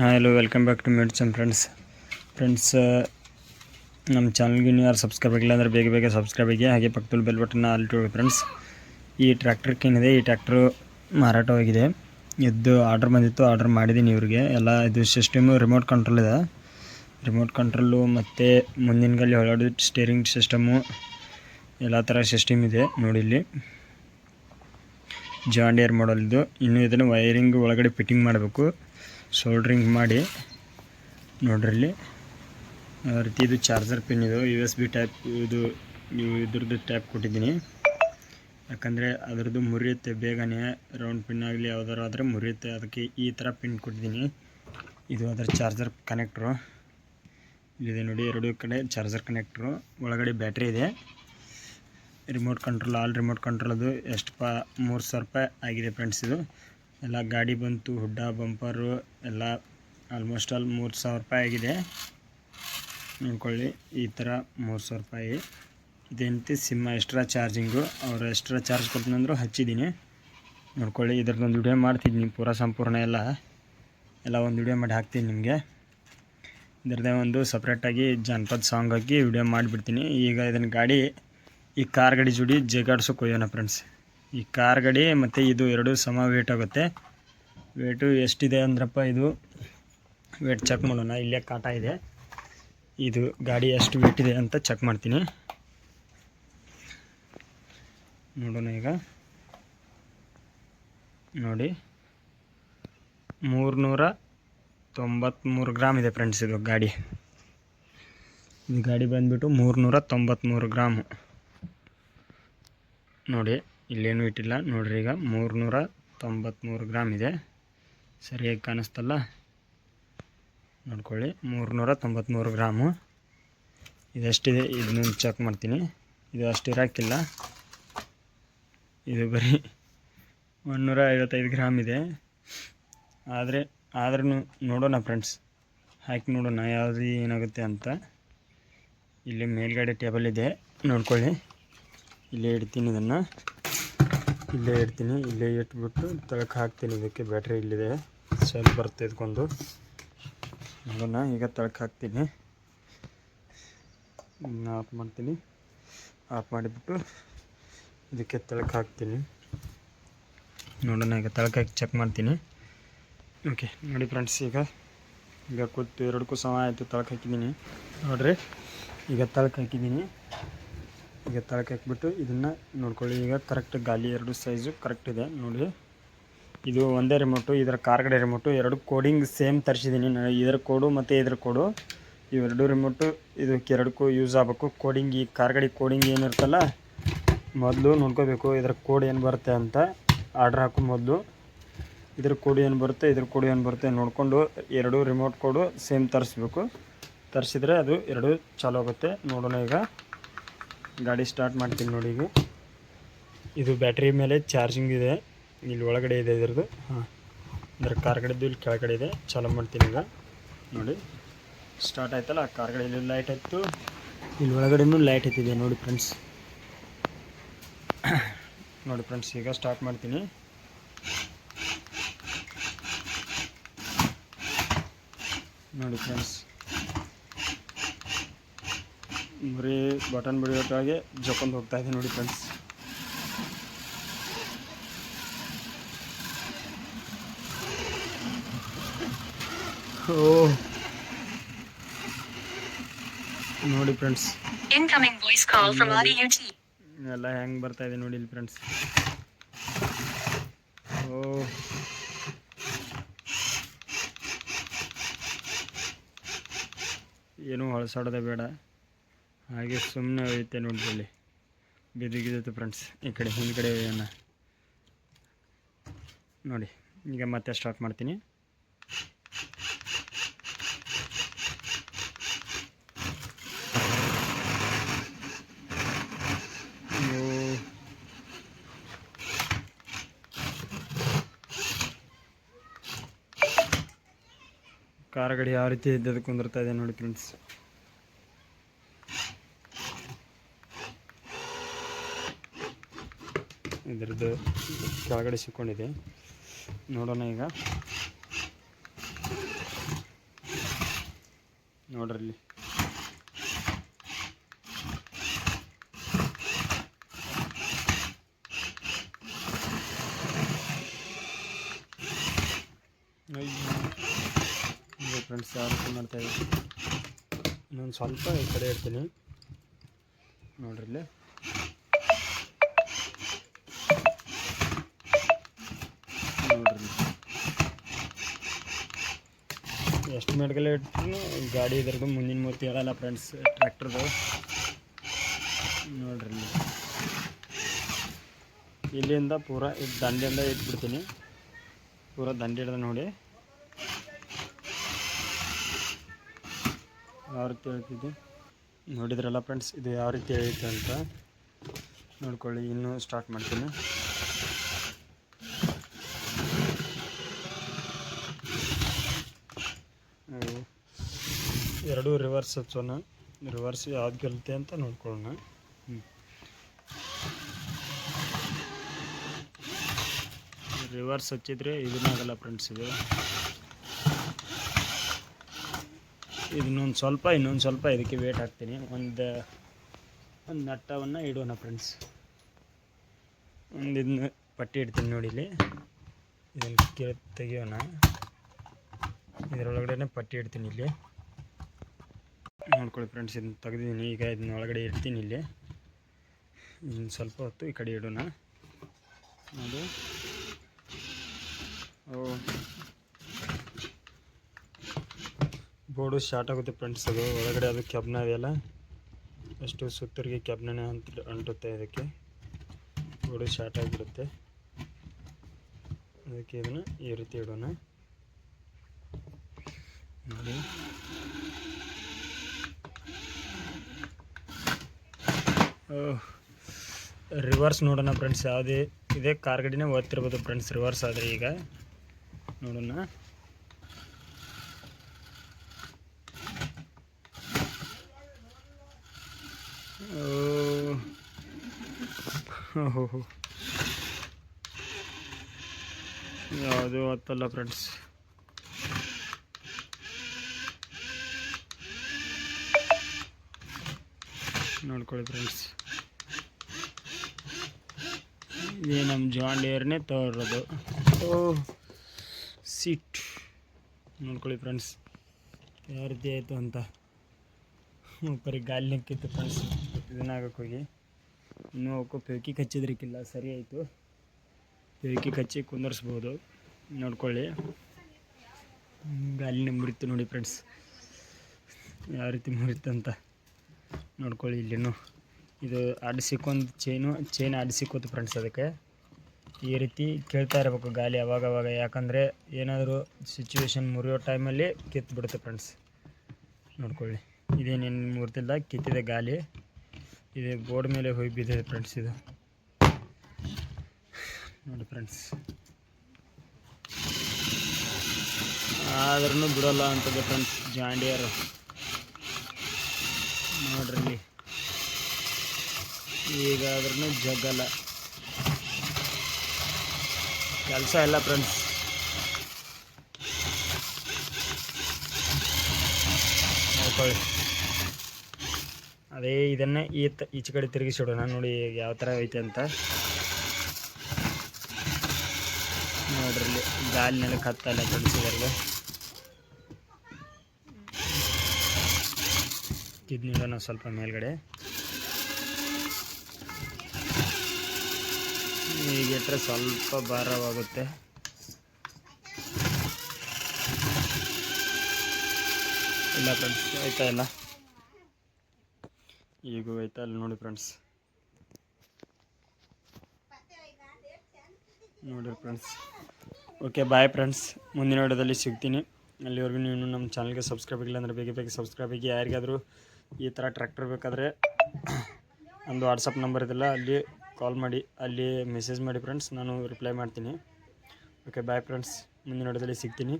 ಹಾಂ hello welcome back to medicine friends friends ನಮ್ಮ ಚಾನಲ್ಗೆ ನೀವು ಯಾರು ಸಬ್ಸ್ಕ್ರೈಬ್ ಆಗಿಲ್ಲ ಅಂದರೆ ಬೇಗ ಬೇಗ ಸಬ್ಸ್ಕ್ರೈಬ್ ಆಗಿ, ಹಾಗೆ ಪಕ್ಕದಲ್ಲಿ ಬೆಲ್ ಬಟನ್ನ ಆಲ್ಟು ಫ್ರೆಂಡ್ಸ್ ಈ ಟ್ರ್ಯಾಕ್ಟರ್ಗೆ ಏನಿದೆ, ಈ ಟ್ರ್ಯಾಕ್ಟ್ರು ಮಾರಾಟವಾಗಿದೆ. ಇದು ಆರ್ಡ್ರ್ ಬಂದಿತ್ತು ಆರ್ಡ್ರ್ ಮಾಡಿದ್ದೀನಿ ಇವ್ರಿಗೆ. ಎಲ್ಲ ಇದು ಸಿಸ್ಟಮು ರಿಮೋಟ್ ಕಂಟ್ರೋಲ್ ಇದೆ. ರಿಮೋಟ್ ಕಂಟ್ರೋಲು ಮತ್ತು ಮುಂದಿನ ಗಲ್ಲಿ ಹೊರಡು ಸ್ಟೇರಿಂಗ್ ಸಿಸ್ಟಮು ಎಲ್ಲ ಥರ ಸಿಸ್ಟಮ್ ಇದೆ, ನೋಡಿ ಇಲ್ಲಿ. ಜಾಂಡಿಯರ್ ಮಾಡಲ್ ಇದು. ಇನ್ನು ಇದನ್ನು ವೈರಿಂಗ್ ಒಳಗಡೆ ಫಿಟ್ಟಿಂಗ್ ಮಾಡಬೇಕು. ಸೋಲ್ಡ್ರಿಂಗ್ ಮಾಡಿ. ನೋಡ್ರಿ ಇಲ್ಲಿ. ಆ ರೀತಿ ಇದು ಚಾರ್ಜರ್ ಪಿನ್ ಇದು ಯು ಎಸ್ ಬಿ ಟೈಪ್ ಇದು, ನೀವು ಇದ್ರದ್ದು ಟ್ಯಾಪ್ ಕೊಟ್ಟಿದ್ದೀನಿ. ಯಾಕಂದರೆ ಅದರದ್ದು ಮುರಿಯುತ್ತೆ, ಬೇಗನೆ ರೌಂಡ್ ಪಿನ್ ಆಗಲಿ ಯಾವ್ದಾರು ಆದರೆ ಮುರಿಯುತ್ತೆ. ಅದಕ್ಕೆ ಈ ಥರ ಪಿನ್ ಕೊಟ್ಟಿದ್ದೀನಿ. ಇದು ಅದರ ಚಾರ್ಜರ್ ಕನೆಕ್ಟ್ರು ಇಲ್ಲಿದೆ ನೋಡಿ, ಎರಡು ಕಡೆ ಚಾರ್ಜರ್ ಕನೆಕ್ಟ್ರು ಒಳಗಡೆ ಬ್ಯಾಟ್ರಿ ಇದೆ. Remote control all remote control ಅದು ಎಷ್ಟು ಪ ಮೂರು ಸಾವಿರ ರೂಪಾಯಿ ಆಗಿದೆ ಫ್ರೆಂಡ್ಸ್ ಇದು. ಎಲ್ಲ ಗಾಡಿ ಬಂತು, ಹುಡ್ಡ, ಬಂಪರು ಎಲ್ಲ ಆಲ್ಮೋಸ್ಟ್ ಆಲ್ ಮೂರು ಸಾವಿರ ರೂಪಾಯಿ ಆಗಿದೆ. ನೋಡ್ಕೊಳ್ಳಿ, ಈ ಥರ ಮೂರು ಸಾವಿರ ರೂಪಾಯಿ. ಇದೇನಂತೆ ಸಿಮ್ಮ ಎಕ್ಸ್ಟ್ರಾ ಚಾರ್ಜಿಂಗು ಅವ್ರು ಎಕ್ಸ್ಟ್ರಾ ಚಾರ್ಜ್ ಕೊಡ್ತೀನಂದ್ರೂ ಹಚ್ಚಿದ್ದೀನಿ. ನೋಡ್ಕೊಳ್ಳಿ, ಇದ್ರದ್ದೊಂದು ವಿಡಿಯೋ ಮಾಡ್ತಿದ್ದೀನಿ, ಪೂರ ಸಂಪೂರ್ಣ ಎಲ್ಲ. ಎಲ್ಲ ಒಂದು ವಿಡಿಯೋ ಮಾಡಿ ಹಾಕ್ತೀನಿ ನಿಮಗೆ. ಇದರದೇ ಒಂದು ಸಪ್ರೇಟಾಗಿ ಜಾನಪದ ಸಾಂಗ್ ಹಾಕಿ ವಿಡಿಯೋ ಮಾಡಿಬಿಡ್ತೀನಿ. ಈಗ ಇದನ್ನು ಗಾಡಿ, ಈ ಕಾರ್ ಗಾಡಿ ಜೋಡಿ ಜಗಾಡ್ಸೋಕೆ ಒಯ್ಯೋಣ ಫ್ರೆಂಡ್ಸ್ ಈ ಕಾರ್ ಗಾಡಿ ಮತ್ತು ಇದು ಎರಡು ಸಮ ವೇಟ್ ಆಗುತ್ತೆ. ವೇಟು ಎಷ್ಟಿದೆ ಅಂದ್ರಪ್ಪ ಇದು? ವೇಟ್ ಚೆಕ್ ಮಾಡೋಣ. ಇಲ್ಲೇ ಕಾಟ ಇದೆ. ಇದು ಗಾಡಿ ಎಷ್ಟು ವೇಟ್ ಇದೆ ಅಂತ ಚೆಕ್ ಮಾಡ್ತೀನಿ. ನೋಡೋಣ ಈಗ. ನೋಡಿ. ಮೂರುನೂರ ತೊಂಬತ್ತ್ಮೂರು ಗ್ರಾಮ್ ಇದೆ ಫ್ರೆಂಡ್ಸ್ ಇದು ಗಾಡಿ. ಇದು ಗಾಡಿ ಬಂದುಬಿಟ್ಟು ಮೂರುನೂರ ತೊಂಬತ್ತ್ಮೂರು ಗ್ರಾಮು. ನೋಡಿ. ಇಲ್ಲೇನು ಇಟ್ಟಿಲ್ಲ. ನೋಡ್ರಿ ಈಗ ಮೂರುನೂರ ತೊಂಬತ್ತ್ಮೂರು ಗ್ರಾಮ್ ಇದೆ. ಸರಿಯಾಗಿ ಕಾಣಿಸ್ತಲ್ಲ? ನೋಡ್ಕೊಳ್ಳಿ. ಮೂರುನೂರ ತೊಂಬತ್ತ್ಮೂರು ಗ್ರಾಮು ಇದೆಷ್ಟಿದೆ? ಇದನ್ನ ಚೆಕ್ ಮಾಡ್ತೀನಿ. ಇದು ಅಷ್ಟು ಇರೋಕ್ಕಿಲ್ಲ ಇದು ಬರೀ ಒಂದುನೂರ ಐವತ್ತೈದು ಗ್ರಾಮ್ ಇದೆ. ಆದರೆ ಆದ್ರೂ ನೋಡೋಣ ಫ್ರೆಂಡ್ಸ್ ಹಾಕಿ ನೋಡೋಣ ಯಾವುದು ಏನಾಗುತ್ತೆ ಅಂತ. ಇಲ್ಲಿ ಮೇಲ್ಗಡೆ ಟೇಬಲ್ ಇದೆ. ನೋಡ್ಕೊಳ್ಳಿ. ಇಲ್ಲಿ ಇಡ್ತೀನಿ ಇದನ್ನು. ಇಲ್ಲೇ ಇಡ್ತೀನಿ ಇಲ್ಲೇ ಇಟ್ಬಿಟ್ಟು ತಳಕ್ಕೆ ಹಾಕ್ತೀನಿ ಇದಕ್ಕೆ. ಬ್ಯಾಟ್ರಿ ಇಲ್ಲಿದೆ. ಸೆಲ್ ಬರುತ್ತೆ ಇದ್ಕೊಂಡು. ಅದನ್ನು ಈಗ ತಳಕ್ಕೆ ಹಾಕ್ತೀನಿ. ಆಫ್ ಮಾಡ್ತೀನಿ. ಆಫ್ ಮಾಡಿಬಿಟ್ಟು ಇದಕ್ಕೆ ತಳಕ್ಕೆ ಹಾಕ್ತೀನಿ. ನೋಡೋಣ, ಈಗ ತಳಕ್ಕೆ ಹಾಕಿ ಚೆಕ್ ಮಾಡ್ತೀನಿ. ಓಕೆ ನೋಡಿ ಫ್ರೆಂಡ್ಸ್ ಈಗ ಈಗ ಕೂತು, ಎರಡಕ್ಕೂ ಸಮ ಆಯಿತು ತಳಕ್ಕೆ ಹಾಕಿದ್ದೀನಿ. ನೋಡಿರಿ, ಈಗ ತಳಕ್ಕೆ ಹಾಕಿದ್ದೀನಿ. ಈಗ ತಳಕ್ಕೆ ಹಾಕ್ಬಿಟ್ಟು ಇದನ್ನು ನೋಡ್ಕೊಳ್ಳಿ. ಈಗ ಕರೆಕ್ಟ್ ಗಾಲಿ ಎರಡು ಸೈಜು ಕರೆಕ್ಟ್ ಇದೆ. ನೋಡಿ. ಇದು ಒಂದೇ ರಿಮೋಟು ಇದರ ಕಾರ್ಗಡೆ ರಿಮೋಟು ಎರಡು ಕೋಡಿಂಗ್ ಸೇಮ್ ತರಿಸಿದ್ದೀನಿ ನಾನು ಇದರ ಕೋಡು ಮತ್ತು ಇದರ ಕೋಡು ಇವೆರಡು ರಿಮೋಟು ಇದಕ್ಕೆ ಎರಡಕ್ಕೂ ಯೂಸ್ ಆಗಬೇಕು. ಕೋಡಿಂಗ್ ಈ ಕಾರ್ಗಡೆ ಕೋಡಿಂಗ್ ಏನಿರುತ್ತಲ್ಲ ಮೊದಲು ನೋಡ್ಕೋಬೇಕು ಇದರ ಕೋಡ್ ಏನು ಬರುತ್ತೆ ಅಂತ. ಆರ್ಡ್ರ್ ಹಾಕೋ ಮೊದಲು. ಇದ್ರ ಕೋಡ್ ಏನು ಬರುತ್ತೆ, ಇದ್ರ ಕೋಡ್ ಏನು ಬರುತ್ತೆ ನೋಡಿಕೊಂಡು ಎರಡು ರಿಮೋಟ್ ಕೋಡು ಸೇಮ್ ತರಿಸ್ಬೇಕು. ತರಿಸಿದ್ರೆ ಅದು ಎರಡು ಚಾಲೂ ಆಗುತ್ತೆ. ನೋಡೋಣ ಈಗ. ಗಾಡಿ ಸ್ಟಾರ್ಟ್ ಮಾಡ್ತೀನಿ ನೋಡಿ ಈಗ. ಇದು ಬ್ಯಾಟ್ರಿ ಮೇಲೆ ಚಾರ್ಜಿಂಗ್ ಇದೆ. ಇಲ್ಲಿ ಒಳಗಡೆ ಇದೆ ಇದ್ರದ್ದು. ಹಾಂ. ಕಾರ್ ಕಾರ್ಗಡೆದು ಇಲ್ಲಿ ಕೆಳಗಡೆ ಇದೆ. ಚಾಲೂ ಮಾಡ್ತೀನಿ ಈಗ. ನೋಡಿ. ಸ್ಟಾರ್ಟ್ ಆಯ್ತಲ್ಲ ಕಾರ್ಗಡೆ ಇಲ್ಲಿ ಲೈಟ್ ಆಯಿತು. ಇಲ್ಲಿ ಒಳಗಡೆನೂ ಲೈಟ್ ಹತ್ತಿದೆ ನೋಡಿ ಫ್ರೆಂಡ್ಸ್ ನೋಡಿ ಫ್ರೆಂಡ್ಸ್ ಈಗ ಸ್ಟಾರ್ಟ್ ಮಾಡ್ತೀನಿ. ನೋಡಿ ಫ್ರೆಂಡ್ಸ್ ಬರೀ ಬಟನ್ ಬಿಡಿಯೋಟಾಗೆ ಜೊಕೊಂಡು ಹೋಗ್ತಾ ಇದೆ ನೋಡಿ ಫ್ರೆಂಡ್ಸ್ ಓ. ನೋಡಿ friends incoming voice call from. ಎಲ್ಲ ಹೆಂಗ್ ಬರ್ತಾ ಇದೆ ನೋಡಿ ಇಲ್ಲಿ ಫ್ರೆಂಡ್ಸ್ ಓ. ಏನೂ ಹೊಳಸಾಡೋದೇ ಬೇಡ. ಹಾಗೆ ಸುಮ್ಮನೆ ಹೋಯ್ತೆ ನೋಡಿ ಇಲ್ಲಿ. ಫ್ರೆಂಡ್ಸ್ ಈ ಕಡೆ ಹಿಂದ್ಗಡೆ ಏನ. ನೋಡಿ, ಈಗ ಮತ್ತೆ ಸ್ಟಾರ್ಟ್ ಮಾಡ್ತೀನಿ. ಕಾರ್ ಗಡಿ ಯಾವ ರೀತಿ ಇದ್ದದ್ದು ಕುಂದಿರ್ತಾ ಇದೆ ನೋಡಿ ಫ್ರೆಂಡ್ಸ್ ಇದರದ್ದು ಕೆಳಗಡೆ ಸಿಕ್ಕೊಂಡಿದೆ. ನೋಡೋಣ ಈಗ. ನೋಡ್ರಲ್ಲಿ. ಫ್ರೆಂಡ್ಸ್ ಯಾರು ಮಾಡ್ತಾ ಇದ್ದೀನಿ ಇನ್ನೊಂದು ಸ್ವಲ್ಪ ಈ ಕಡೆ ಇರ್ತೀನಿ. ನೋಡ್ರಿ ಇಲ್ಲಿ ನೋಡ್ರಿ ಇಲ್ಲಿ. ಎಷ್ಟು ಮೆಡ್ಗಲ್ ಇಟ್ರು ಗಾಡಿ ಇದ್ರದ್ದು ಮುಂದಿನ ಮೂರ್ತಿ ಹೇಳಲ್ಲ ಫ್ರೆಂಡ್ಸ್ ಟ್ರ್ಯಾಕ್ಟರ್ದು. ನೋಡ್ರಿ ಇಲ್ಲಿಂದ ಪೂರ ಇದು ದಂಡೆಯಿಂದ ಇಟ್ಬಿಡ್ತೀನಿ. ಪೂರ ದಂಡೆ ಹಿಡ್ದು ನೋಡಿ. ಯಾವ ರೀತಿ ಹೇಳ್ತಿದ್ದೆ? ನೋಡಿದ್ರಲ್ಲ ಫ್ರೆಂಡ್ಸ್ ಇದು ಯಾವ ರೀತಿ ಹೇಳುತ್ತೆ ಅಂತ. ನೋಡ್ಕೊಳ್ಳಿ, ಇನ್ನೂ ಸ್ಟಾರ್ಟ್ ಮಾಡ್ತೀನಿ. ಎರಡೂ ರಿವರ್ಸ್ ಹಚ್ಚೋಣ. ರಿವರ್ಸ್ ಯಾವ್ದು ಗೆಲ್ತೆ ಅಂತ ನೋಡ್ಕೊಳ್ಳೋಣ. ರಿವರ್ಸ್ ಹಚ್ಚಿದ್ರೆ ಇದನ್ನಾಗಲ್ಲ ಫ್ರೆಂಡ್ಸ್ ಇದು. ಇದನ್ನೊಂದು ಸ್ವಲ್ಪ, ಇನ್ನೊಂದು ಸ್ವಲ್ಪ ಇದಕ್ಕೆ ವೇಟ್ ಹಾಕ್ತೀನಿ. ಒಂದು ಒಂದು ನಟ್ಟವನ್ನು ಇಡೋಣ ಫ್ರೆಂಡ್ಸ್ ಒಂದು ಇದನ್ನ ಪಟ್ಟಿ ಇಡ್ತೀನಿ ನೋಡಿ ಇಲ್ಲಿ. ಇದನ್ನು ತೆಗಿಯೋಣ. ಇದರೊಳಗಡೆ ಪಟ್ಟಿ ಇಡ್ತೀನಿ ಇಲ್ಲಿ. ನೋಡ್ಕೊಳ್ಳಿ ಫ್ರೆಂಡ್ಸ್ ಇದನ್ನ ತೆಗೆದಿದ್ದೀನಿ. ಈಗ ಇದನ್ನ ಒಳಗಡೆ ಇಡ್ತೀನಿ ಇಲ್ಲಿ. ಇನ್ನು ಸ್ವಲ್ಪ ಹೊತ್ತು ಈ ಕಡೆ ಇಡೋಣ. ಓ. ಬೋರ್ಡು ಶಾರ್ಟ್ ಆಗುತ್ತೆ ಫ್ರೆಂಡ್ಸ್ ಅದು. ಒಳಗಡೆ ಅದು ಕೆಬ್ನ ಇದೆಯಲ್ಲ, ಅಷ್ಟು ಸುತ್ತರಿಗೆ ಕೆಬ್ನೇ ಅಂತ ಅಂಟುತ್ತೆ ಇದಕ್ಕೆ. ಬೋರ್ಡು ಶಾರ್ಟ್ ಆಗಿಬಿಡುತ್ತೆ ಅದಕ್ಕೆ ಇದನ್ನು ಈ ರೀತಿ ಇಡೋಣ. ನೋಡಿ. ರಿವರ್ಸ್ ನೋಡೋಣ ಫ್ರೆಂಡ್ಸ್ ಯಾವುದೇ ಇದೇ ಕಾರ್ ಗಡಿನೇ ಓದ್ತಿರ್ಬೋದು ಫ್ರೆಂಡ್ಸ್ ರಿವರ್ಸ್ ಆದರೆ ಈಗ. ನೋಡೋಣ. ಯಾವುದು ಗೊತ್ತಲ್ಲ ಫ್ರೆಂಡ್ಸ್ ನೋಡ್ಕೊಳ್ಳಿ ಫ್ರೆಂಡ್ಸ್ ಇದೇ ನಮ್ಮ ಜಾನ್ ಡೇರ್ನೇ ತೋರೋದು. ಓ. ಸೀಟ್ ನೋಡ್ಕೊಳ್ಳಿ ಫ್ರೆಂಡ್ಸ್ ಯಾವ ರೀತಿ ಆಯಿತು ಅಂತ ಬರೀ ಗಾಲಿ ನಕ್ಕಿತ್ತು ಫ್ರೆಂಡ್ಸ್ ಇದನ್ನಾಗಕ್ಕೆ ಹೋಗಿ. ಇನ್ನೂ ಅವಕ್ಕೂ ಪೇಕಿ ಕಚ್ಚಿದ್ರಿಕ್ಕಿಲ್ಲ ಸರಿ ಆಯಿತು. ಪೇಕಿ ಕಚ್ಚಿ ಕುಂದರ್ಸ್ಬೋದು. ನೋಡ್ಕೊಳ್ಳಿ. ಗಾಲಿನ ಮುರಿತು ನೋಡಿ ಫ್ರೆಂಡ್ಸ್ ಯಾವ ರೀತಿ ಮುರಿತು ಅಂತ ನೋಡ್ಕೊಳ್ಳಿ ಇಲ್ಲಿನೂ. ಇದು ಅಡಿಸಿಕೊಂದು ಚೈನು ಚೈನ್ ಅಡಿಸಿಕೋತು ಫ್ರೆಂಡ್ಸ್ ಅದಕ್ಕೆ. ಈ ರೀತಿ ಕೇಳ್ತಾ ಇರಬೇಕು ಗಾಲಿ ಅವಾಗ ಅವಾಗ ಯಾಕಂದರೆ ಏನಾದರೂ ಸಿಚುವೇಶನ್ ಮುರಿಯೋ ಟೈಮಲ್ಲಿ ಕಿತ್ತು ಬಿಡುತ್ತೆ ಫ್ರೆಂಡ್ಸ್ ನೋಡ್ಕೊಳ್ಳಿ. ಇದೇನೇನು ಮುರ್ತಿಲ್ಲ ಕಿತ್ತಿದೆ ಗಾಲಿ ಇದು ಬೋರ್ಡ್ ಮೇಲೆ ಹೋಗಿ ಬಿದ್ದಿದೆ ಫ್ರೆಂಡ್ಸ್ ಇದು. ನೋಡಿ ಫ್ರೆಂಡ್ಸ್ ಆದ್ರೂ ಬಿಡೋಲ್ಲ ಅಂತದ್ದು ಫ್ರೆಂಡ್ಸ್ ಜಾಂಡಿಯರು. ನೋಡ್ರಿ ಈಗಾದ್ರೂ ಜಗ್ಗಲ್ಲ ಕೆಲಸ ಇಲ್ಲ ಫ್ರೆಂಡ್ಸ್ ಅದೇ ಇದನ್ನೇ ಈ ತ, ಈಚೆ ಕಡೆ ತಿರುಗಿಸಿಡೋಣ. ನೋಡಿ ಯಾವ ಥರ ಐತೆ ಅಂತ. ನೋಡ್ರಲ್ಲಿ ಗಾಲಿ ನೆಲಕ್ಕೆ ಹತ್ತಲ್ಲ ಫ್ರೆಂಡ್ಸ್ ಇದರಿಗೆ ಸ್ವಲ್ಪ ಮೇಲ್ಗಡೆ. ಈಗಿಟ್ರೆ ಸ್ವಲ್ಪ ಭಾರವಾಗುತ್ತೆ. ಇಲ್ಲ ಫ್ರೆಂಡ್ಸ್ ಆಯ್ತಾ ಇಲ್ಲ. ಈಗೂ ಆಯ್ತಾ ಇಲ್ಲ ನೋಡಿ ಫ್ರೆಂಡ್ಸ್ ನೋಡಿ ಫ್ರೆಂಡ್ಸ್ ಓಕೆ ಬಾಯ್ ಫ್ರೆಂಡ್ಸ್ ಮುಂದಿನ ವಿಡಿಯೋದಲ್ಲಿ ಸಿಗ್ತೀನಿ. ಅಲ್ಲಿವರೆಗೂ ನೀವು ನಮ್ಮ ಚಾನಲ್ಗೆ ಸಬ್ಸ್ಕ್ರೈಬ್ ಆಗಿಲ್ಲ ಅಂದರೆ ಬೇಗ ಬೇಗ ಸಬ್ಸ್ಕ್ರೈಬ್ ಆಗಿ ಯಾರಿಗಾದರೂ ಈ ಥರ ಟ್ರ್ಯಾಕ್ಟರ್ ಬೇಕಾದರೆ ಒಂದು ವಾಟ್ಸಪ್ ನಂಬರ್ ಇದೆಲ್ಲ. ಅಲ್ಲಿ ಕಾಲ್ ಮಾಡಿ, ಅಲ್ಲಿ ಮೆಸೇಜ್ ಮಾಡಿ ಫ್ರೆಂಡ್ಸ್ ನಾನು ರಿಪ್ಲೈ ಮಾಡ್ತೀನಿ. ಓಕೆ ಬಾಯ್ ಫ್ರೆಂಡ್ಸ್ ಮುಂದಿನ ವಿಡಿಯೋದಲ್ಲಿ ಸಿಗ್ತೀನಿ.